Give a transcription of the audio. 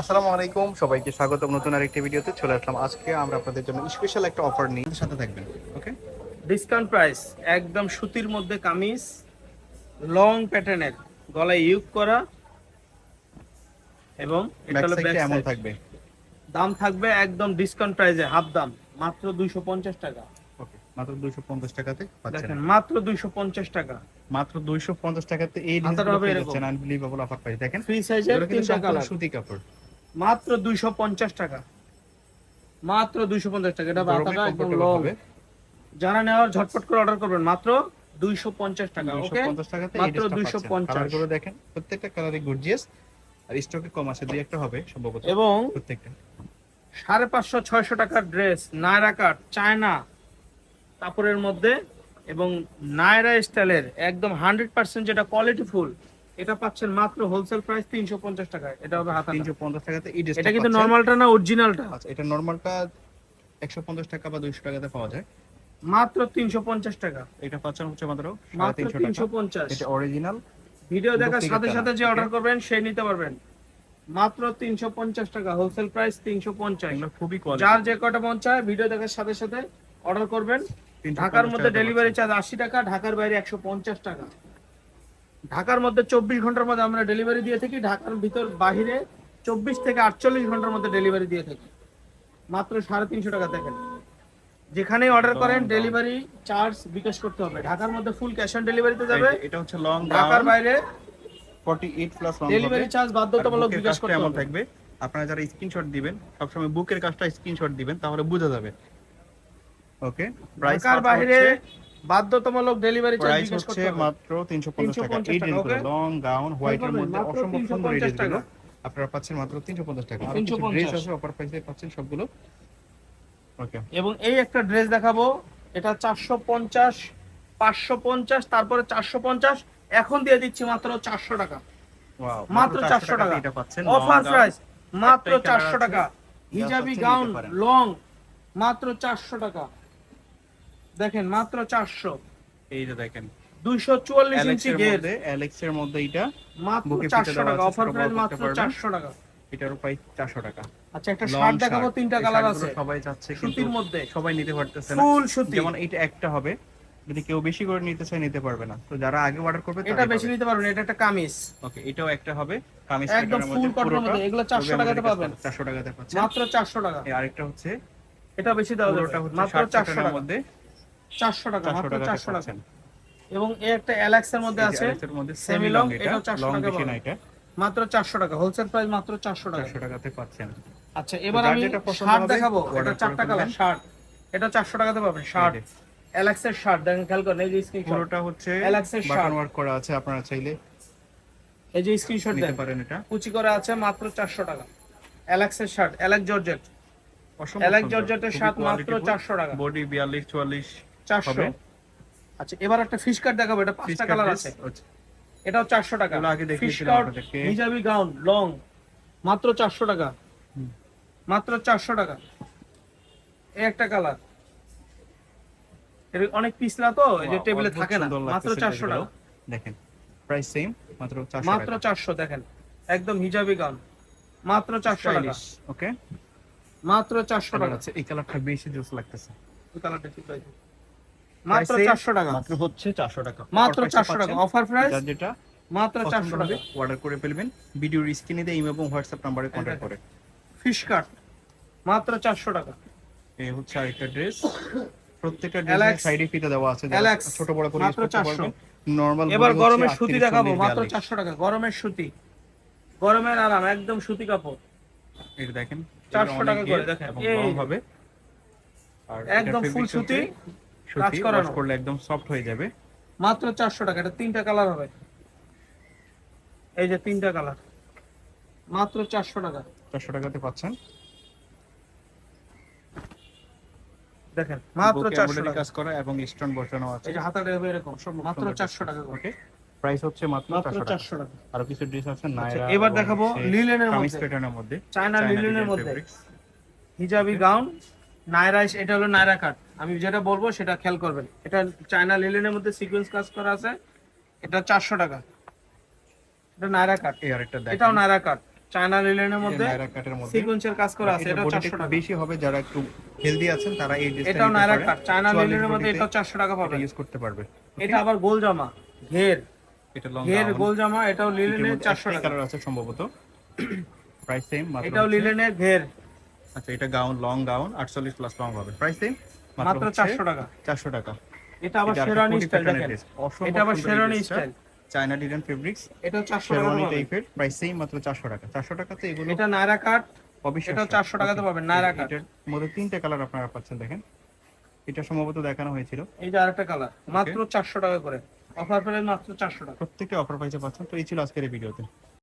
আসসালামু আলাইকুম সবাইকে স্বাগতম। নতুন আরেকটি ভিডিওতে চলে আসলাম। আজকে আমরা আপনাদের জন্য স্পেশাল একটা অফার নিয়ে সাথে থাকবেন ওকে ডিসকাউন্ট প্রাইস একদম সুতির মধ্যে কামিজ লং প্যাটার্নের গলায় ইউক করা এবং এটা হলো এমন থাকবে। দাম থাকবে একদম ডিসকাউন্ট প্রাইসে হাফ দাম মাত্র দুইশো পঞ্চাশ টাকা। ওকে মাত্র 250 টাকাতে পাচ্ছেন। দেখেন মাত্র দুইশো পঞ্চাশ টাকা। মাত্র 250 টাকাতে এই আনবিলিভেবল অফার দেখেন ফ্রি সাইজের তিনটা কালার সুতি কাপড়। মাত্র দুইশো পঞ্চাশ টাকা। মাত্র দুইশো পঞ্চাশ টাকা। এটা বাতাটা একদম লং যারা নেওয়ার ঝটপট করে অর্ডার করবেন মাত্র দুইশো পঞ্চাশ টাকা ওকে 250 টাকাতে এই মাত্র 250 পাচ্ছেন। কালারগুলো দেখেন প্রত্যেকটা কালারই গর্জিয়াস আর স্টকে কম আছে দুই একটা হবে সম্ভবত এবং প্রত্যেকটা। সাড়ে পাঁচশো ছয়শো টাকার ড্রেস নায়রা কাট চায়না কাপড়ের মধ্যে এবং নায়রা স্টাইলের একদম হান্ড্রেড পার্সেন্ট যেটা কোয়ালিটি ফুল এটা পাচ্ছেন মাত্র হোলসেল প্রাইস তিনশো পঞ্চাশ টাকায়। এটা হবে হাতা 350 টাকাতে এই এটা কিন্তু নর্মালটা না অরিজিনালটা আচ্ছা এটা নরমালটা 150 টাকা বা 200 টাকাতে পাওয়া যায়। মাত্র তিনশো পঞ্চাশ টাকা। এটা পাচ্ছেন হচ্ছে মাত্র মাত্র 350 তিনশো টাকা। পঞ্চাশ। এটা অরিজিনাল ভিডিও দেখার সাথে সাথে যে অর্ডার করবেন সে নিতে পারবেন। মাত্র তিনশো পঞ্চাশ টাকা হোলসেল প্রাইস তিনশো পঞ্চাশ। এগুলো খুবই কোয়ালিটি যার যে কটা মন চায় ভিডিও দেখার সাথে সাথে অর্ডার করবেন। ঢাকার মধ্যে ডেলিভারি চার্জ আশি টাকা ঢাকার বাইরে একশো পঞ্চাশ টাকা। ঢাকার মধ্যে চব্বিশ ঘণ্টার মধ্যে আমরা ডেলিভারি দিয়ে থাকি ঢাকার ভিতর বাহিরে চব্বিশ থেকে আটচল্লিশ ঘণ্টার মধ্যে ডেলিভারি দিয়ে থাকি। মাত্র সাড়ে তিনশো টাকা দেখেন। যেখানেই অর্ডার করেন ডেলিভারি চার্জ বিকাশ করতে হবে। ঢাকার মধ্যে ফুল ক্যাশ অন ডেলিভারিতে যাবে। এটা হচ্ছে লং ঢাকার বাইরে 48 প্লাস লং ডেলিভারি চার্জ বাধ্যতামূলক বিকাশ করতে হবে। থাকবে আপনারা যারা স্ক্রিনশট দিবেন সবসময় বুকের কাজটা স্ক্রিনশট দিবেন তাহলে বোঝা যাবে। ওকে প্রাইস ঢাকার বাইরে বাধ্যতামূলক ডেলিভারি চার্জ হচ্ছে করতে হবে। মাত্র 350 টাকা। এই ড্রেসগুলো লং গাউন হোয়াইটের পাবেন, মধ্যে অসম্ভব সুন্দর এই 350 ড্রেসগুলো আপনারা পাচ্ছেন মাত্র 350 টাকা। আর 350 কিছু ড্রেস আছে অফার প্রাইসে পাচ্ছেন সবগুলো। ওকে এবং এই একটা ড্রেস দেখাবো। এটা চারশো পঞ্চাশ পাঁচশো পঞ্চাশ তারপরে চারশো পঞ্চাশ। এখন দিয়ে দিচ্ছি মাত্র চারশো টাকা। ওয়াও মাত্র 400 টাকা। এটা পাচ্ছেন অফার প্রাইস মাত্র একটাই colour চারশো আছে। টাকা হিজাবি গাউন লং মাত্র চারশো টাকা। দেখেন মাত্র চারশো। এই যে দেখেন। দুইশো চুয়াল্লিশ ইঞ্চি মধ্যে অ্যালেক্স এর মধ্যে এটা মাত্র চারশো টাকা। অফার প্রাইস মাত্র চারশো টাকা। প্রাইস 400 টাকা। আচ্ছা একটা শার্ট দেখাবো তিনটা কালার আছে। সবাই চাচ্ছে সুতির মধ্যে। সবাই নিতে পারতেছে না। ফুল সুতি। যেমন এটা একটা হবে। যদি কেউ বেশি করে নিতে চায় নিতে পারবে না। তো যারা আগে অর্ডার করবে এটা বেশি নিতে পারবেন এটা একটা কামিজ। ওকে এটাও একটা হবে। কামিজ একদম ফুল কটনের মধ্যে এগুলো চারশো টাকাতে পাবেন। 400 টাকাতে পাচ্ছেন মাত্র চারশো টাকা। এই আরেকটা হচ্ছে এটা বেশি হচ্ছে মাত্র 60 চারশো টাকার মধ্যে। চারশো টাকা মাত্র চারশো টাকা। এবং এই একটা অ্যালেক্স এর মধ্যে আছে সেমি লং এটাও 400 লং টাকা মাত্র চারশো টাকা হোলসেল প্রাইস মাত্র চারশো টাকা। 400 টাকাতে পাচ্ছেন। আচ্ছা এবার আমি শার্ট দেখাবো। এটা চারটা কালার শার্ট এটা চারশো টাকাতে পাবেন শার্ট এই অ্যালেক্স এর শার্ট দেখেন খেয়াল করেন এই যে স্ক্রিনশট পুরোটা হচ্ছে এর বাটন ওয়ার্ক করা আছে আপনারা চাইলে। এই যে স্ক্রিনশট দেন। পারেন এটা। কুচি করা আছে মাত্র চারশো টাকা। অ্যালেক্স এর শার্ট অ্যালেক্স জর্জেট অ্যালেক্স জর্জেটের শার্ট মাত্র qualityful। চারশো টাকা। বডি 42 44 চারশো। আচ্ছা এবার একটা ফিশ কাট দেখাবো এটা পাঁচটা কালার আছে। এটাও চারশো টাকা। ফিশ কাট হিজাবি গাউন লং মাত্র চারশো টাকা। মাত্র চারশো টাকা। এই একটা কালার অনেক পিছলা তো এই যে টেবিলে থাকে না। মাত্র চারশো টাকা। দেখেন প্রাইস সেম মাত্র 400 মাত্র চারশো দেখেন। একদম হিজাবি গাউন মাত্র চারশো টাকা। ওকে মাত্র চারশো টাকা। আছে এই কালারটা বেশি জোস লাগতেছে। এই কালারটা ঠিক আছে। মাত্র Price same, চারশো টাকা। মাত্র হচ্ছে 400 টাকা। মাত্র Offer price চারশো টাকা। অফার প্রাইস যেটা মাত্র পছন্দ চারশো হবে টাকা অর্ডার করে ফেলবেন। ভিডিওর স্ক্রিনে ইমেল এবং হোয়াটসঅ্যাপ নম্বরে কন্ট্যাক্ট করে। ফিশ কাট মাত্র চারশো টাকা। এই হচ্ছে আরেকটা ড্রেস প্রত্যেকটা ড্রেসের সাইডে ফিতে দেওয়া আছে। ছোট বড় করে মাত্র 400 নরমাল এবার গরমের সুতি দেখাবো। মাত্র চারশো টাকা। গরমের সুতি। গরমের আরাম একদম সুতি কাপড়। এটা দেখেন। 400 টাকা করে। দেখেন। হবে। আর একদম fabric সুতি, কাজ করানো। করলে একদম সফট হয়ে যাবে। মাত্র চারশো টাকা এটা তিনটা কালার হবে। এই যে তিনটা কালার মাত্র চারশো টাকা। চারশো টাকাতে পাচ্ছেন। দেখেন মাত্র বুকে চারশো embroidery টাকা। কাজ করা এবং স্টোন বসানো আছে। এই যে হাতাটা এরকম মাত্র সুন্দর চারশো টাকা করে। ওকে প্রাইস হচ্ছে মাত্র মাত্র 400 টাকা। আরও কিছু ড্রেস আছে আচ্ছা, এবার দেখাবো লিলেনের কামিজ মধ্যে। প্যাটার্নের মধ্যে। চায়না লিলেনের মধ্যে। হিজাবি গাউন নায়রা এটা হলো নায়রা কাট আমি যেটা বলব সেটা খেয়াল করবেন। এটা চায়না লিলেনের মধ্যে সিকোয়েন্স কাজ করা আছে। এটা চারশো টাকা। এটা নায়রা কাট এটাও নায়রা কাট চায়না লিলেনের মধ্যে সিকোয়েন্সের কাজ করা আছে। এটা এটাও বডিটা চারশো একটু টাকা। বেশি হবে যারা একটু হেলদি আছেন তারা এই এটাও নায়রা কাট চায়না লিলেনের মধ্যে এটাও চারশো টাকা পাবে। ইউজ করতে পারবে। এটা আবার গোল জামা। ঘের। এটা লং ঘের গোল জামা এটাও লিলেনের চারশো টাকা। কালার আছে সম্ভবত। প্রাইস সেম মাত্র এটাও লিলেনের ঘের। আচ্ছা এটা gown long gown 48 plus long হবে। প্রাইস সেম মাত্র চারশো টাকা। 400 টাকা। এটা আবার এটা কোটি স্টাইল দেখেন। এটা আবার dressটা। স্টাইল চায়না ডিজাইন ফেব্রিক্স এটাও চারশো টাকা শেরওয়ানি পাবেন। টাইপের প্রাইস সেম মাত্র 400 টাকা। 400 টাকাতে এগুলো এটা নায়রা কাট অবিশ্বাস্য। এটাও 400 টাকাতে পাবেন, নায়রা কাট। এটার মধ্যে তিনটে কালার আপনারা পাচ্ছেন দেখেন। এটা সম্ভবত দেখানো হয়েছিল। এই যে আরেকটা কালার মাত্র চারশো টাকা করে। অফার পেলে মাত্র চারশো টাকা। প্রত্যেকটা অফার প্রাইসে পাচ্ছেন। তো এই ছিল আজকের ভিডিওতে।